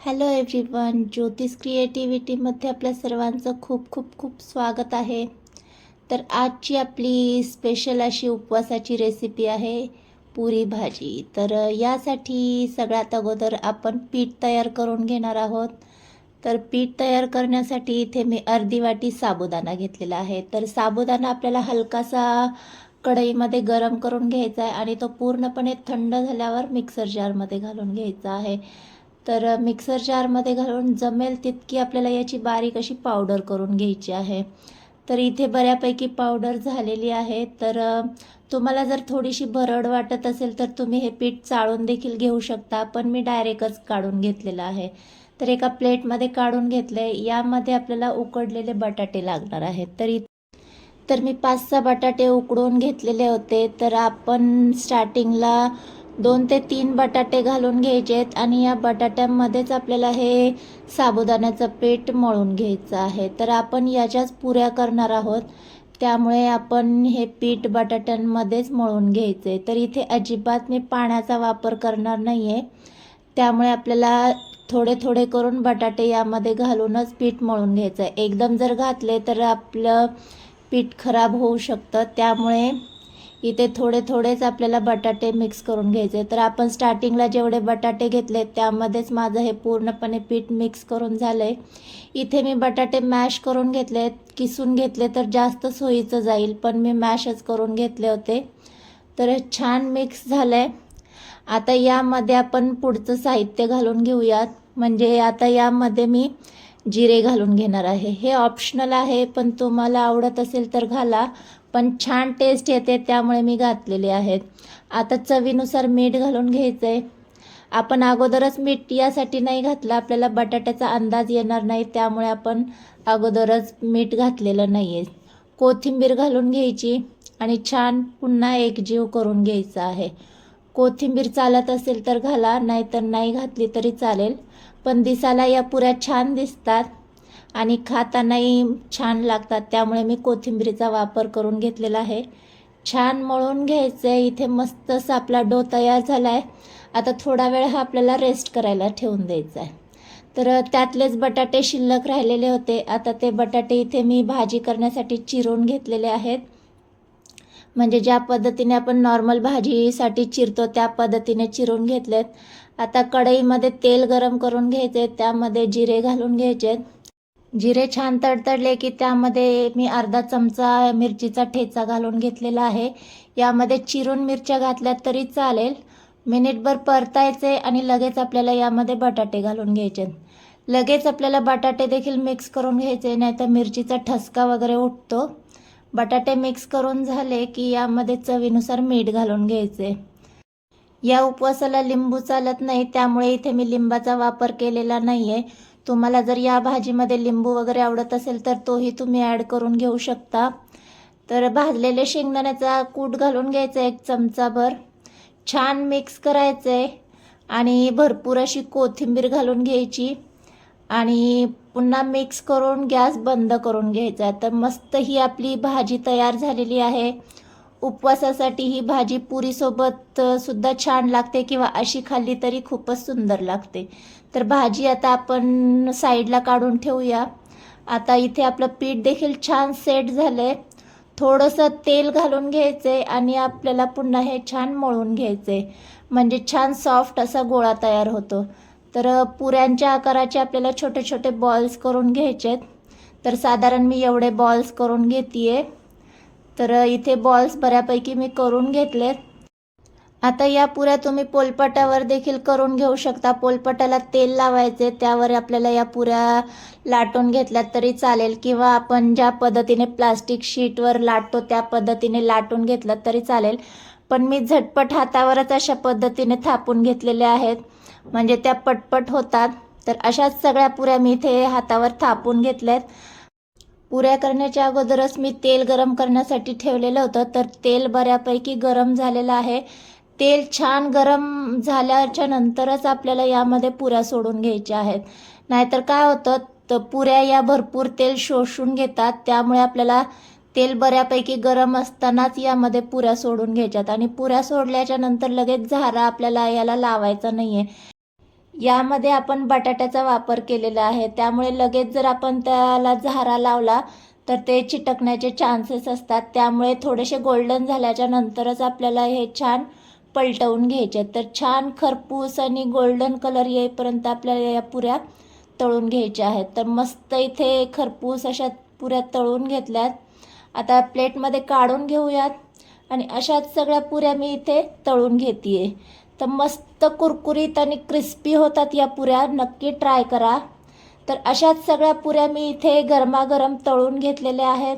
Hello everyone ज्योतिष क्रिएटिव्हिटीमध्ये आपल्या सर्वांचं खूप खूप खूप स्वागत आहे. तर आजची आपली स्पेशल अशी उपवासाची रेसिपी आहे पुरी भाजी. तर यासाठी सगळ्यात अगोदर आपण पीठ तयार करून घेणार आहोत. तर पीठ तयार करण्यासाठी इथे मी अर्धी वाटी साबुदाणा घेतलेला आहे. तर साबुदाणा आपल्याला हलकासा कढईमध्ये गरम करून घ्यायचा आहे आणि तो पूर्णपणे थंड झाल्यावर मिक्सर जारमध्ये घालून घ्यायचा आहे. तर मिक्सर जारमध्ये घालून जमेल तितकी आपल्याला याची बारीक अशी पावडर करून घ्यायची आहे. तर इथे बऱ्यापैकी पावडर झालेली आहे. तर तुम्हाला जर थोडीशी भरड वाटत असेल तर तुम्ही हे पीठ चाळून देखील घेऊ शकता पण मी डायरेक्टच काढून घेतलेलं आहे. तर एका प्लेटमध्ये काढून घेतले यामध्ये आपल्याला उकडलेले बटाटे लागणार आहेत. तर इ तर मी पाच सहा बटाटे उकडून घेतलेले होते. तर आपण स्टार्टिंगला दोन ते तीन बटाटे घालून घ्यायचे आहेत आणि या बटाट्यांमध्येच आपल्याला हे साबुदाण्याचं पीठ मळून घ्यायचं आहे. तर आपण याच्याच पुऱ्या करणार आहोत. त्यामुळे आपण हे पीठ बटाट्यांमध्येच मळून घ्यायचं आहे तर इथे अजिबात मी पाण्याचा वापर करणार नाही आहे त्यामुळे आपल्याला थोडे थोडे करून बटाटे यामध्ये घालूनच पीठ मळून घ्यायचं आहे एकदम जर घातले तर आपलं पीठ खराब होऊ शकतं. त्यामुळे इथे थोडे थोडेच आपल्याला बटाटे मिक्स करून घ्यायचे. तर आपण स्टार्टिंगला जेवढे बटाटे घेतले त्यामध्येच माझं हे पूर्णपणे पीठ मिक्स करून झालं आहे इथे मी बटाटे मॅश करून घेतले किसून घेतले तर जास्त सोयीचं जाईल पण मी मॅशच करून घेतले होते. तर छान मिक्स झालं आहे आता यामध्ये आपण पुढचं साहित्य घालून घेऊयात. म्हणजे आता यामध्ये मी जिरे घालून घेणार आहे. हे ऑप्शनल आहे पण तुम्हाला आवडत असेल तर घाला. पण छान टेस्ट येते त्यामुळे मी घातलेले आहेत. आता चवीनुसार मीठ घालून घ्यायचं आहे आपण अगोदरच मीठ यासाठी नाही घातलं आपल्याला बटाट्याचा अंदाज येणार नाही त्यामुळे आपण अगोदरच मीठ घातलेलं नाही आहे कोथिंबीर घालून घ्यायची आणि छान पुन्हा एकजीव करून घ्यायचं आहे. कोथिंबीर चालत असेल तर घाला नाहीतर नाही घातली तरी चालेल. पण दिसायला या पुऱ्या छान दिसतात आणि खातानाही छान लागतात. त्यामुळे मी कोथिंबीरीचा वापर करून घेतलेला आहे. छान मळून घ्यायचं आहे इथे मस्त असा आपला डो तयार झाला आहे आता थोडा वेळ हा आपल्याला रेस्ट करायला ठेवून द्यायचा आहे. तर त्यातलेच बटाटे शिल्लक राहिलेले होते. आता ते बटाटे इथे मी भाजी करण्यासाठी चिरून घेतलेले आहेत. म्हणजे ज्या पद्धतीने आपण नॉर्मल भाजीसाठी चिरतो त्या पद्धतीने चिरून घेतलेत. आता कढईमध्ये तेल गरम करून घ्यायचे त्यामध्ये जिरे घालून घ्यायचे. जिरे छान तडतडले की त्यामध्ये मी अर्धा चमचा मिरचीचा ठेचा घालून घेतलेला आहे. यामध्ये चिरून मिरच्या घातल्या तरी चालेल. मिनिटभर परतायचे आणि लगेच आपल्याला यामध्ये बटाटे घालून घ्यायचे. लगेच आपल्याला बटाटे देखील मिक्स करून घ्यायचे नाहीतर मिरचीचा ठसका वगैरे उठतो. बटाटे मिक्स करून झाले की यामध्ये चवीनुसार मीठ घालून घ्यायचे. या उपवासाला लिंबू चालत नाही त्यामुळे इथे मी लिंबाचा वापर केलेला नाही आहे तुम्हाला जर या भाजीमध्ये लिंबू वगैरे आवडत असेल तर तोही तुम्ही ॲड करून घेऊ शकता. तर भाजलेले शेंगदाण्याचा कूट घालून घ्यायचा एक चमचाभर. छान मिक्स करायचं आहे आणि भरपूर अशी कोथिंबीर घालून घ्यायची. आणि पुन्हा मिक्स करून गॅस बंद करून घ्यायचा. तर मस्त ही आपली भाजी तयार झालेली आहे. उपवासासाठी ही भाजी पुरीसोबत सुद्धा छान लागते किंवा अशी खाल्ली तरी खूपच सुंदर लागते. तर भाजी आता आपण साईडला काढून ठेवूया. आता इथे आपलं पीठ देखील छान सेट झालं आहे थोडंसं तेल घालून घ्यायचं आहे आणि आपल्याला पुन्हा हे छान मळून घ्यायचं आहे म्हणजे छान सॉफ्ट असा गोळा तयार होतो. तर पुऱ्यांच्या आकाराचे आपल्याला छोटे छोटे बॉल्स करून घ्यायचे आहेत. तर साधारण मी एवढे बॉल्स करून घेते आहे तर इथे बॉल्स बऱ्यापैकी मी करून घेतलेत. आता या पुऱ्या तुम्ही पोलपटावर देखील करून घेऊ शकता. पोलपटाला तेल लावायचे त्यावर आपल्याला या पुऱ्या लाटून घेतल्यात तरी चालेल. किंवा आपण ज्या पद्धतीने प्लास्टिक शीटवर लाटतो त्या पद्धतीने लाटून घेतलं तरी चालेल. पण मी झटपट हातावरच अशा पद्धतीने थापून घेतलेले आहेत. म्हणजे त्या पटपट होतात. तर अशाच सगळ्या पुऱ्या मी इथे हातावर थापून घेतल्यात. पुऱ्या करण्याच्या अगोदरच मी तेल गरम करण्यासाठी ठेवलेलं होतं. तर तेल बऱ्यापैकी गरम झालेलं आहे. तेल छान गरम झाल्याच्या नंतरच आपल्याला यामध्ये पुऱ्या सोडून घ्यायच्या आहेत. नाहीतर काय होतं? तर पुऱ्या या भरपूर तेल शोषून घेतात. त्यामुळे आपल्याला तेल बऱ्यापैकी गरम असतानाच यामध्ये पुऱ्या सोडून घ्यायच्यात. आणि पुऱ्या सोडल्याच्या नंतर लगेच झारा आपल्याला याला लावायचा नाही आहे यामध्ये आपण बटाट्याचा वापर केलेला आहे. त्यामुळे लगेच जर आपण त्याला झारा लावला तर ते चिटकण्याचे चान्सेस असतात. त्यामुळे थोडेसे गोल्डन झाल्याच्या नंतरच आपल्याला हे छान पलटवून घ्यायचे. तर छान खरपूस आणि गोल्डन कलर येईपर्यंत आपल्याला या पुऱ्या तळून घ्यायच्या आहेत. तर मस्त इथे खरपूस अशा पुऱ्या तळून घेतल्यात. आता प्लेटमध्ये काढून घेऊयात. आणि अशाच सगळ्या पुऱ्या मी इथे तळून घेते तर मस्त कुरकुरीत आणि क्रिस्पी होतात या पुऱ्या. नक्की ट्राय करा. तर अशाच सगळ्या पुऱ्या मी इथे गरमागरम तळून घेतलेल्या आहेत.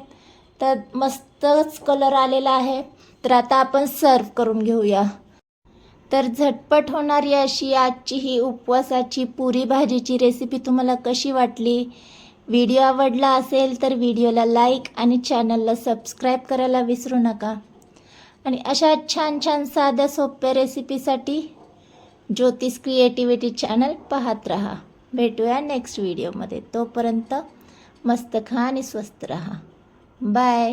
तर मस्तच कलर आलेला आहे. तर आता आपण सर्व करून घेऊया. तर झटपट होणारी अशी आजची ही उपवासाची पुरी भाजीची रेसिपी तुम्हाला कशी वाटली? व्हिडिओ आवडला असेल तर व्हिडिओला लाईक आणि चॅनलला सबस्क्राईब करायला विसरू नका. आणि अशा छान छान साध्या सोप्या रेसिपीसाठी ज्योतिष क्रिएटिव्हिटी चॅनल पाहत राहा. भेटूया नेक्स्ट व्हिडिओमध्ये. तोपर्यंत मस्त खा आणि स्वस्त रहा. बाय.